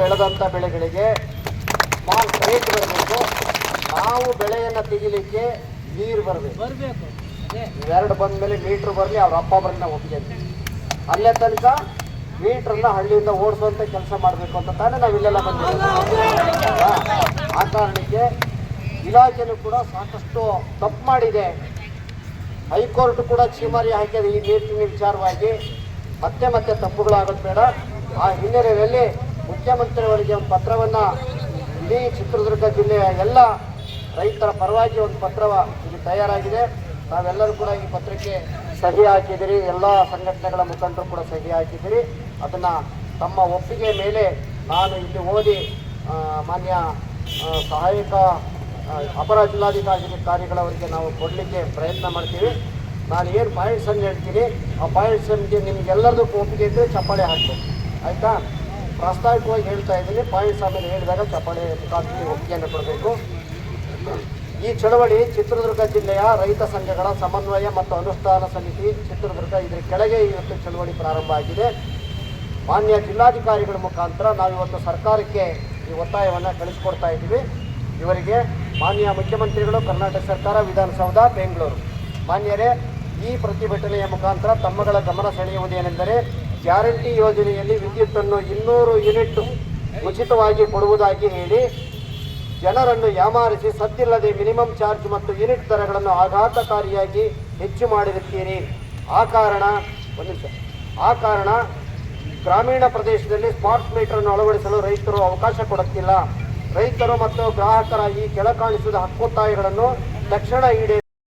ಬೆಳೆದಂಥ ಬೆಳೆಗಳಿಗೆ mall rate ಬರಬೇಕು. ನಾವು ಬೆಳೆಯನ್ನು ತೆಗಿಲಿಕ್ಕೆ ನೀರು ಬರಬೇಕು. ಇವೆರಡು ಬಂದ ಮೇಲೆ ಮೀಟ್ರ್ ಬರಲಿ ಅವ್ರ ಅಪ್ಪ ಬರಲಿ ನಾವು ಒಪ್ಪಿಗೆ ಅಲ್ಲೇ ತನಕ ಮೀಟ್ರನ್ನ ಹಳ್ಳಿಯಿಂದ ಓಡಿಸುವಂತ ಕೆಲಸ ಮಾಡಬೇಕು ಅಂತ ತಾನೇ ನಾವು ಇಲ್ಲೆಲ್ಲ ಬಂದಿದ್ದೀವಿ ಆ ಕಾರಣಕ್ಕೆ ಇಲಾಖೆನೂ ಕೂಡ ಸಾಕಷ್ಟು ತಪ್ಪು ಮಾಡಿದೆ. ಹೈಕೋರ್ಟ್ ಕೂಡ ಚೀಮಾರಿ ಹಾಕಿದೆ ಈ ನೀರಿನ ವಿಚಾರವಾಗಿ. ಮತ್ತೆ ಮತ್ತೆ ತಪ್ಪುಗಳಾಗೋದು ಬೇಡ. ಆ ಹಿನ್ನೆಲೆಯಲ್ಲಿ ಮುಖ್ಯಮಂತ್ರಿಯವರಿಗೆ ಒಂದು ಪತ್ರವನ್ನು ಇಡೀ ಚಿತ್ರದುರ್ಗ ಜಿಲ್ಲೆಯ ಎಲ್ಲ ರೈತರ ಪರವಾಗಿ ಒಂದು ಪತ್ರವ ಇಲ್ಲಿ ತಯಾರಾಗಿದೆ. ನಾವೆಲ್ಲರೂ ಕೂಡ ಈ ಪತ್ರಕ್ಕೆ ಸಹಿ ಹಾಕಿದಿರಿ ಎಲ್ಲ ಸಂಘಟನೆಗಳ ಮುಖಂಡರು ಕೂಡ ಸಹಿ ಹಾಕಿದಿರಿ ಅದನ್ನು ತಮ್ಮ ಒಪ್ಪಿಗೆ ಮೇಲೆ ನಾನು ಇಲ್ಲಿ ಓದಿ ಮಾನ್ಯ ಸಹಾಯಕ ಅಪರ ಜಿಲ್ಲಾಧಿಕಾರಿಗಳವರಿಗೆ ನಾವು ಕೊಡಲಿಕ್ಕೆ ಪ್ರಯತ್ನ ಮಾಡ್ತೀವಿ. ನಾನು ಏನು ಪಾಯಿಂಟ್ಸನ್ನು ಹೇಳ್ತೀನಿ? ಆ ಪಾಯಿಂಟ್ಸನ್ಗೆ ನಿಮಗೆಲ್ಲರದಕ್ಕೂ ಒಪ್ಪಿಗೆ ಇದ್ದರೆ ಚಪ್ಪಾಳೆ ಹಾಕಬೇಕು. ಆಯಿತಾ? ಪ್ರಾಸ್ತಾವಿಕವಾಗಿ ಹೇಳ್ತಾ ಇದ್ದೀನಿ ಪಾಯಿಂಟ್ಸ್ ಆಮೇಲೆ ಹೇಳಿದಾಗ ಚಪ್ಪಾಳೆ ಮುಖಾಂತರ ಒಪ್ಪಿಗೆಯನ್ನು ಕೊಡಬೇಕು. ಈ ಚಳವಳಿ ಚಿತ್ರದುರ್ಗ ಜಿಲ್ಲೆಯ ರೈತ ಸಂಘಗಳ ಸಮನ್ವಯ ಮತ್ತು ಅನುಷ್ಠಾನ ಸಮಿತಿ ಚಿತ್ರದುರ್ಗ ಇದರ ಕೆಳಗೆ ಇವತ್ತು ಚಳವಳಿ ಪ್ರಾರಂಭ ಆಗಿದೆ. ಮಾನ್ಯ ಜಿಲ್ಲಾಧಿಕಾರಿಗಳ ಮುಖಾಂತರ ನಾವಿವತ್ತು ಸರ್ಕಾರಕ್ಕೆ ಈ ಒತ್ತಾಯವನ್ನು ಕಳಿಸ್ಕೊಡ್ತಾ ಇದ್ದೀವಿ. ಇವರಿಗೆ ಮಾನ್ಯ ಮುಖ್ಯಮಂತ್ರಿಗಳು, ಕರ್ನಾಟಕ ಸರ್ಕಾರ, ವಿಧಾನಸೌಧ, ಬೆಂಗಳೂರು. ಮಾನ್ಯರೇ, ಈ ಪ್ರತಿಭಟನೆಯ ಮುಖಾಂತರ ತಮ್ಮಗಳ ಗಮನ ಸೆಳೆಯುವುದೇನೆಂದರೆ ಗ್ಯಾರಂಟಿ ಯೋಜನೆಯಲ್ಲಿ ವಿದ್ಯುತ್ತನ್ನು ಇನ್ನೂರು ಯೂನಿಟ್ ಉಚಿತವಾಗಿ ಕೊಡುವುದಾಗಿ ಹೇಳಿ, ಜನರನ್ನು ಯಾಮಾರಿಸಿ ಸದ್ದಿಲ್ಲದೆ ಮಿನಿಮಮ್ ಚಾರ್ಜ್ ಮತ್ತು ಯೂನಿಟ್ ದರಗಳನ್ನು ಆಘಾತಕಾರಿಯಾಗಿ ಹೆಚ್ಚು ಮಾಡಿರುತ್ತೀರಿ. ಆ ಕಾರಣ, ಒಂದು ಆ ಕಾರಣ ಗ್ರಾಮೀಣ ಪ್ರದೇಶದಲ್ಲಿ ಸ್ಮಾರ್ಟ್ ಮೀಟರನ್ನು ಅಳವಡಿಸಲು ರೈತರು ಅವಕಾಶ ಕೊಡುತ್ತಿಲ್ಲ. ರೈತರು ಮತ್ತು ಗ್ರಾಹಕರ ಈ ಕೆಳಕಾಣಿಸಿದ ಹಕ್ಕೊತ್ತಾಯಗಳನ್ನು ತಕ್ಷಣ ಈಡೇರಿಸಿ